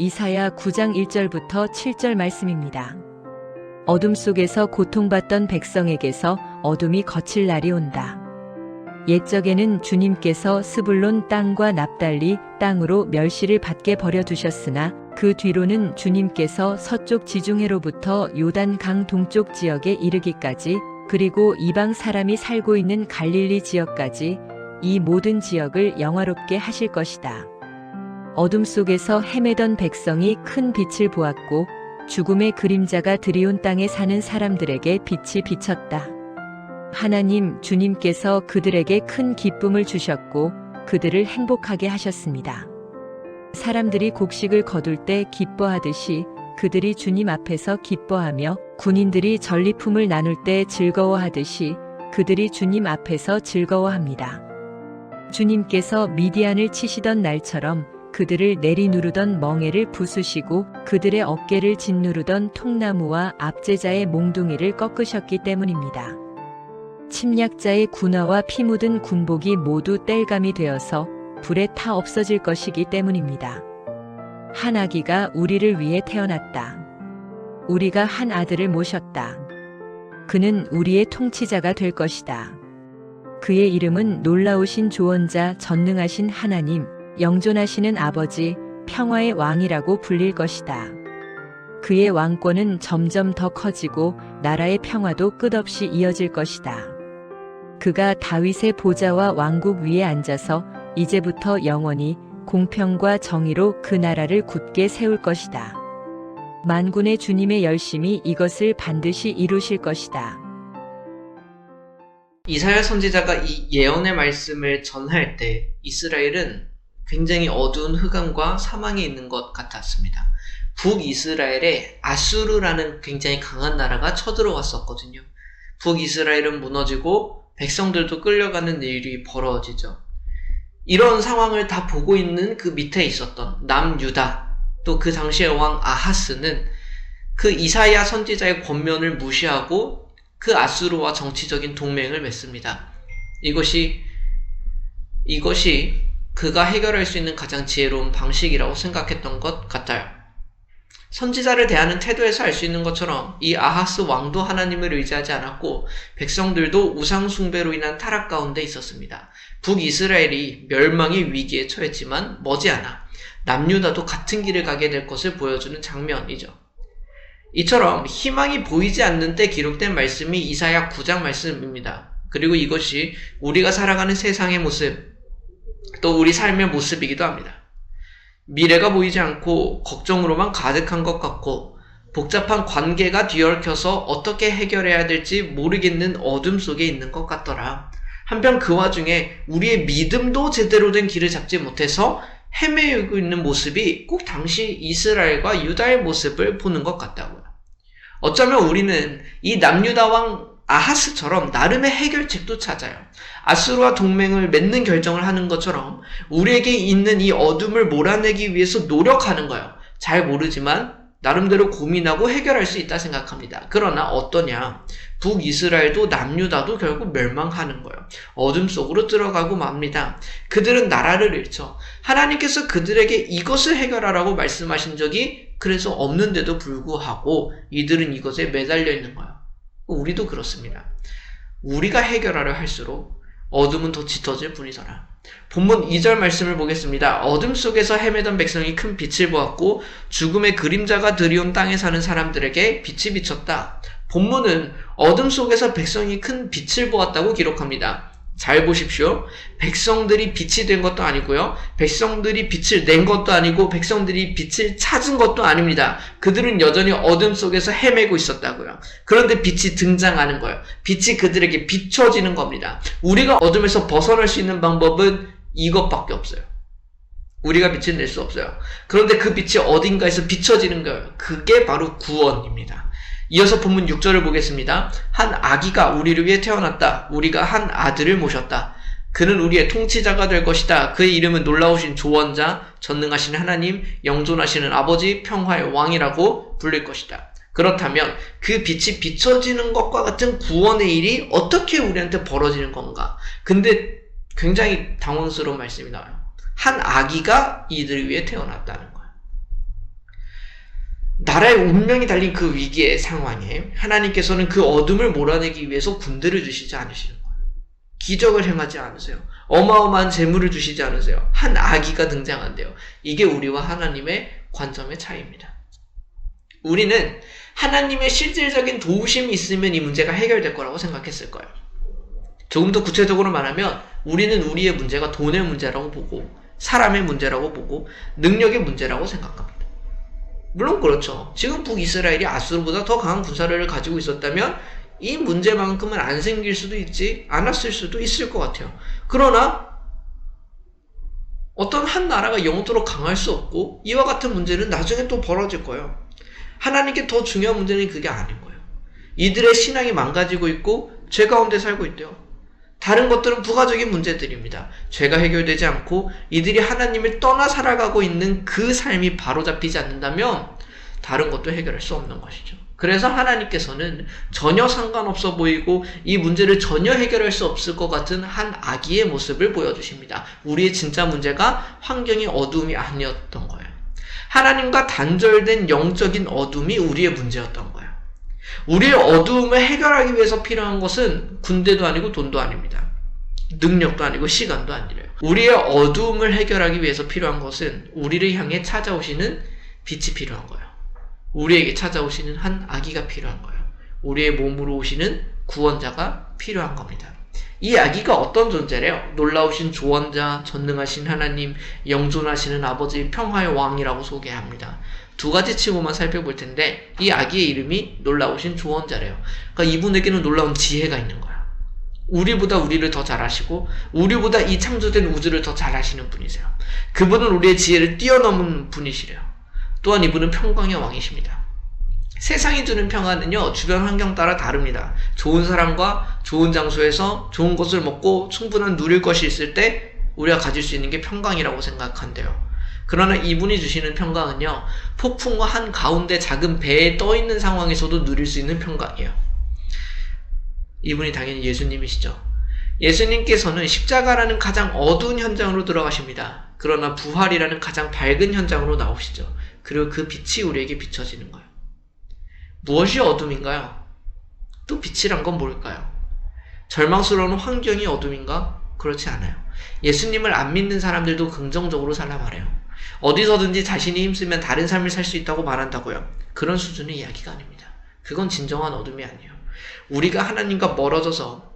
이사야 9장 1절부터 7절 말씀입니다. 어둠 속에서 고통받던 백성에게서 어둠이 거칠 날이 온다. 옛적에는 주님께서 스불론 땅과 납달리 땅으로 멸시를 받게 버려두셨으나 그 뒤로는 주님께서 서쪽 지중해로부터 요단 강 동쪽 지역에 이르기까지 그리고 이방 사람이 살고 있는 갈릴리 지역까지 이 모든 지역을 영화롭게 하실 것이다. 어둠 속에서 헤매던 백성이 큰 빛을 보았고 죽음의 그림자가 드리운 땅에 사는 사람들에게 빛이 비쳤다. 하나님 주님께서 그들에게 큰 기쁨을 주셨고 그들을 행복하게 하셨습니다. 사람들이 곡식을 거둘 때 기뻐하듯이 그들이 주님 앞에서 기뻐하며 군인들이 전리품을 나눌 때 즐거워하듯이 그들이 주님 앞에서 즐거워합니다. 주님께서 미디안을 치시던 날처럼 그들을 내리누르던 멍에를 부수시고 그들의 어깨를 짓누르던 통나무와 압제자의 몽둥이를 꺾으셨기 때문입니다. 침략자의 군화와 피 묻은 군복이 모두 땔감이 되어서 불에 타 없어질 것이기 때문입니다. 한 아기가 우리를 위해 태어났다. 우리가 한 아들을 모셨다. 그는 우리의 통치자가 될 것이다. 그의 이름은 놀라우신 조언자 전능하신 하나님, 영존하시는 아버지, 평화의 왕이라고 불릴 것이다. 그의 왕권은 점점 더 커지고 나라의 평화도 끝없이 이어질 것이다. 그가 다윗의 보좌와 왕국 위에 앉아서 이제부터 영원히 공평과 정의로 그 나라를 굳게 세울 것이다. 만군의 주님의 열심이 이것을 반드시 이루실 것이다. 이사야 선지자가 이 예언의 말씀을 전할 때 이스라엘은 굉장히 어두운 흑암과 사망에 있는 것 같았습니다. 북이스라엘에 아수르라는 굉장히 강한 나라가 쳐들어왔었거든요. 북이스라엘은 무너지고 백성들도 끌려가는 일이 벌어지죠. 이런 상황을 다 보고 있는 그 밑에 있었던 남유다 또 그 당시의 왕 아하스는 그 이사야 선지자의 권면을 무시하고 그 아수르와 정치적인 동맹을 맺습니다. 이것이 이것이 그가 해결할 수 있는 가장 지혜로운 방식이라고 생각했던 것 같아요. 선지자를 대하는 태도에서 알 수 있는 것처럼 이 아하스 왕도 하나님을 의지하지 않았고 백성들도 우상숭배로 인한 타락 가운데 있었습니다. 북이스라엘이 멸망의 위기에 처했지만 머지않아 남유다도 같은 길을 가게 될 것을 보여주는 장면이죠. 이처럼 희망이 보이지 않는 때 기록된 말씀이 이사야 9장 말씀입니다. 그리고 이것이 우리가 살아가는 세상의 모습, 또 우리 삶의 모습이기도 합니다. 미래가 보이지 않고 걱정으로만 가득한 것 같고 복잡한 관계가 뒤얽혀서 어떻게 해결해야 될지 모르겠는 어둠 속에 있는 것 같더라. 한편 그 와중에 우리의 믿음도 제대로 된 길을 잡지 못해서 헤매고 있는 모습이 꼭 당시 이스라엘과 유다의 모습을 보는 것 같다고요. 어쩌면 우리는 이 남유다 왕 아하스처럼 나름의 해결책도 찾아요. 아수르와 동맹을 맺는 결정을 하는 것처럼 우리에게 있는 이 어둠을 몰아내기 위해서 노력하는 거예요. 잘 모르지만 나름대로 고민하고 해결할 수 있다 생각합니다. 그러나 어떠냐? 북이스라엘도 남유다도 결국 멸망하는 거예요. 어둠 속으로 들어가고 맙니다. 그들은 나라를 잃죠. 하나님께서 그들에게 이것을 해결하라고 말씀하신 적이 그래서 없는데도 불구하고 이들은 이것에 매달려 있는 거예요. 우리도 그렇습니다. 우리가 해결하려 할수록 어둠은 더 짙어질 뿐이더라. 본문 2절 말씀을 보겠습니다. 어둠 속에서 헤매던 백성이 큰 빛을 보았고 죽음의 그림자가 드리운 땅에 사는 사람들에게 빛이 비쳤다. 본문은 어둠 속에서 백성이 큰 빛을 보았다고 기록합니다. 잘 보십시오. 백성들이 빛이 된 것도 아니고요. 백성들이 빛을 낸 것도 아니고 백성들이 빛을 찾은 것도 아닙니다. 그들은 여전히 어둠 속에서 헤매고 있었다고요. 그런데 빛이 등장하는 거예요. 빛이 그들에게 비춰지는 겁니다. 우리가 어둠에서 벗어날 수 있는 방법은 이것밖에 없어요. 우리가 빛을 낼 수 없어요. 그런데 그 빛이 어딘가에서 비춰지는 거예요. 그게 바로 구원입니다. 이어서 본문 6절을 보겠습니다. 한 아기가 우리를 위해 태어났다. 우리가 한 아들을 모셨다. 그는 우리의 통치자가 될 것이다. 그의 이름은 놀라우신 조원자, 전능하신 하나님, 영존하시는 아버지, 평화의 왕이라고 불릴 것이다. 그렇다면 그 빛이 비춰지는 것과 같은 구원의 일이 어떻게 우리한테 벌어지는 건가? 근데 굉장히 당황스러운 말씀이 나와요. 한 아기가 이들을 위해 태어났다는. 나라의 운명이 달린 그 위기의 상황에 하나님께서는 그 어둠을 몰아내기 위해서 군대를 주시지 않으시는 거예요. 기적을 행하지 않으세요. 어마어마한 재물을 주시지 않으세요. 한 아기가 등장한대요. 이게 우리와 하나님의 관점의 차이입니다. 우리는 하나님의 실질적인 도우심이 있으면 이 문제가 해결될 거라고 생각했을 거예요. 조금 더 구체적으로 말하면 우리는 우리의 문제가 돈의 문제라고 보고 사람의 문제라고 보고 능력의 문제라고 생각합니다. 물론 그렇죠. 지금 북이스라엘이 아수르보다 더 강한 군사력을 가지고 있었다면 이 문제만큼은 안 생길 수도 있지 않았을 수도 있을 것 같아요. 그러나 어떤 한 나라가 영토로 강할 수 없고 이와 같은 문제는 나중에 또 벌어질 거예요. 하나님께 더 중요한 문제는 그게 아닌 거예요. 이들의 신앙이 망가지고 있고 죄 가운데 살고 있대요. 다른 것들은 부가적인 문제들입니다. 죄가 해결되지 않고 이들이 하나님을 떠나 살아가고 있는 그 삶이 바로잡히지 않는다면 다른 것도 해결할 수 없는 것이죠. 그래서 하나님께서는 전혀 상관없어 보이고 이 문제를 전혀 해결할 수 없을 것 같은 한 아기의 모습을 보여주십니다. 우리의 진짜 문제가 환경의 어둠이 아니었던 거예요. 하나님과 단절된 영적인 어둠이 우리의 문제였던 거예요. 우리의 어두움을 해결하기 위해서 필요한 것은 군대도 아니고 돈도 아닙니다. 능력도 아니고 시간도 아니래요. 우리의 어두움을 해결하기 위해서 필요한 것은 우리를 향해 찾아오시는 빛이 필요한 거예요. 우리에게 찾아오시는 한 아기가 필요한 거예요. 우리의 몸으로 오시는 구원자가 필요한 겁니다. 이 아기가 어떤 존재래요? 놀라우신 조언자, 전능하신 하나님, 영존하시는 아버지, 평화의 왕이라고 소개합니다. 두 가지 칭호만 살펴볼 텐데 이 아기의 이름이 놀라우신 조언자래요. 그러니까 이분에게는 놀라운 지혜가 있는 거야. 우리보다 우리를 더 잘하시고 우리보다 이 창조된 우주를 더 잘하시는 분이세요. 그분은 우리의 지혜를 뛰어넘은 분이시래요. 또한 이분은 평강의 왕이십니다. 세상이 주는 평화는요, 주변 환경 따라 다릅니다. 좋은 사람과 좋은 장소에서 좋은 것을 먹고 충분한 누릴 것이 있을 때 우리가 가질 수 있는 게 평강이라고 생각한대요. 그러나 이분이 주시는 평강은요, 폭풍과 한 가운데 작은 배에 떠 있는 상황에서도 누릴 수 있는 평강이에요. 이분이 당연히 예수님이시죠. 예수님께서는 십자가라는 가장 어두운 현장으로 들어가십니다. 그러나 부활이라는 가장 밝은 현장으로 나오시죠. 그리고 그 빛이 우리에게 비춰지는 거예요. 무엇이 어둠인가요? 또 빛이란 건 뭘까요? 절망스러운 환경이 어둠인가? 그렇지 않아요. 예수님을 안 믿는 사람들도 긍정적으로 살라 말해요. 어디서든지 자신이 힘쓰면 다른 삶을 살 수 있다고 말한다고요. 그런 수준의 이야기가 아닙니다. 그건 진정한 어둠이 아니에요. 우리가 하나님과 멀어져서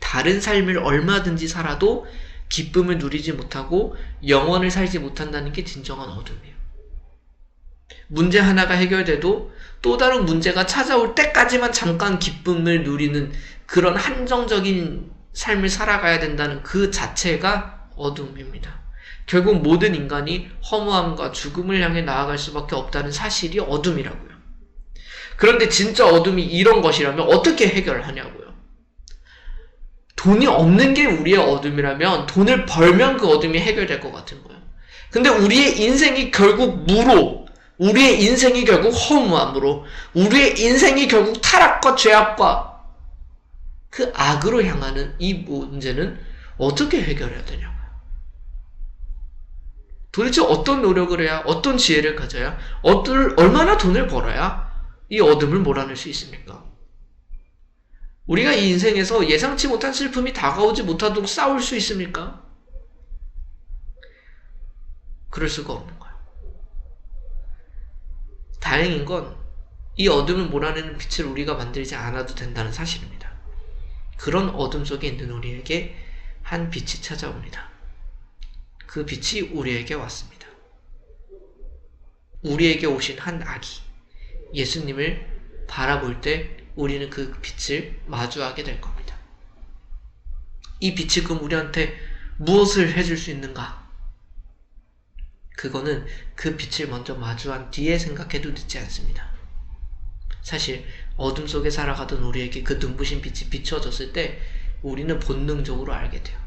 다른 삶을 얼마든지 살아도 기쁨을 누리지 못하고 영원을 살지 못한다는 게 진정한 어둠이에요. 문제 하나가 해결돼도 또 다른 문제가 찾아올 때까지만 잠깐 기쁨을 누리는 그런 한정적인 삶을 살아가야 된다는 그 자체가 어둠입니다. 결국 모든 인간이 허무함과 죽음을 향해 나아갈 수밖에 없다는 사실이 어둠이라고요. 그런데 진짜 어둠이 이런 것이라면 어떻게 해결하냐고요. 돈이 없는 게 우리의 어둠이라면 돈을 벌면 그 어둠이 해결될 것 같은 거예요. 근데 우리의 인생이 결국 무로, 우리의 인생이 결국 허무함으로, 우리의 인생이 결국 타락과 죄악과 그 악으로 향하는 이 문제는 어떻게 해결해야 되냐고요. 도대체 어떤 노력을 해야, 어떤 지혜를 가져야, 어떤, 얼마나 돈을 벌어야 이 어둠을 몰아낼 수 있습니까? 우리가 이 인생에서 예상치 못한 슬픔이 다가오지 못하도록 싸울 수 있습니까? 그럴 수가 없는 거예요. 다행인 건 이 어둠을 몰아내는 빛을 우리가 만들지 않아도 된다는 사실입니다. 그런 어둠 속에 있는 우리에게 한 빛이 찾아옵니다. 그 빛이 우리에게 왔습니다. 우리에게 오신 한 아기, 예수님을 바라볼 때 우리는 그 빛을 마주하게 될 겁니다. 이 빛이 그럼 우리한테 무엇을 해줄 수 있는가? 그거는 그 빛을 먼저 마주한 뒤에 생각해도 늦지 않습니다. 사실 어둠 속에 살아가던 우리에게 그 눈부신 빛이 비춰졌을 때 우리는 본능적으로 알게 돼요.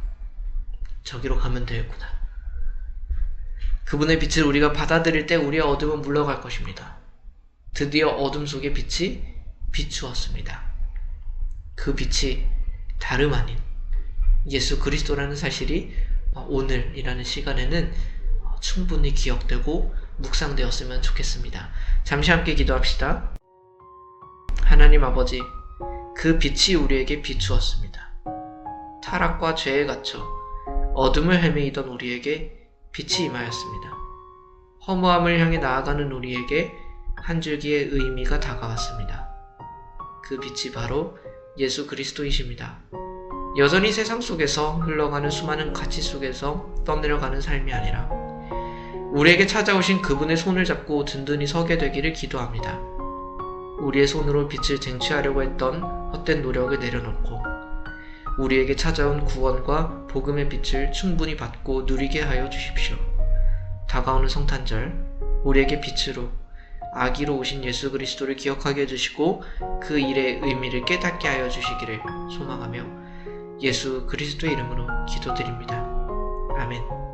저기로 가면 되겠구나. 그분의 빛을 우리가 받아들일 때 우리의 어둠은 물러갈 것입니다. 드디어 어둠 속의 빛이 비추었습니다. 그 빛이 다름 아닌 예수 그리스도라는 사실이 오늘이라는 시간에는 충분히 기억되고 묵상되었으면 좋겠습니다. 잠시 함께 기도합시다. 하나님 아버지, 그 빛이 우리에게 비추었습니다. 타락과 죄에 갇혀 어둠을 헤매이던 우리에게 빛이 임하였습니다. 허무함을 향해 나아가는 우리에게 한 줄기의 의미가 다가왔습니다. 그 빛이 바로 예수 그리스도이십니다. 여전히 세상 속에서 흘러가는 수많은 가치 속에서 떠내려가는 삶이 아니라 우리에게 찾아오신 그분의 손을 잡고 든든히 서게 되기를 기도합니다. 우리의 손으로 빛을 쟁취하려고 했던 헛된 노력을 내려놓고 우리에게 찾아온 구원과 복음의 빛을 충분히 받고 누리게 하여 주십시오. 다가오는 성탄절 우리에게 빛으로 아기로 오신 예수 그리스도를 기억하게 해주시고 그 일의 의미를 깨닫게 하여 주시기를 소망하며 예수 그리스도의 이름으로 기도드립니다. 아멘.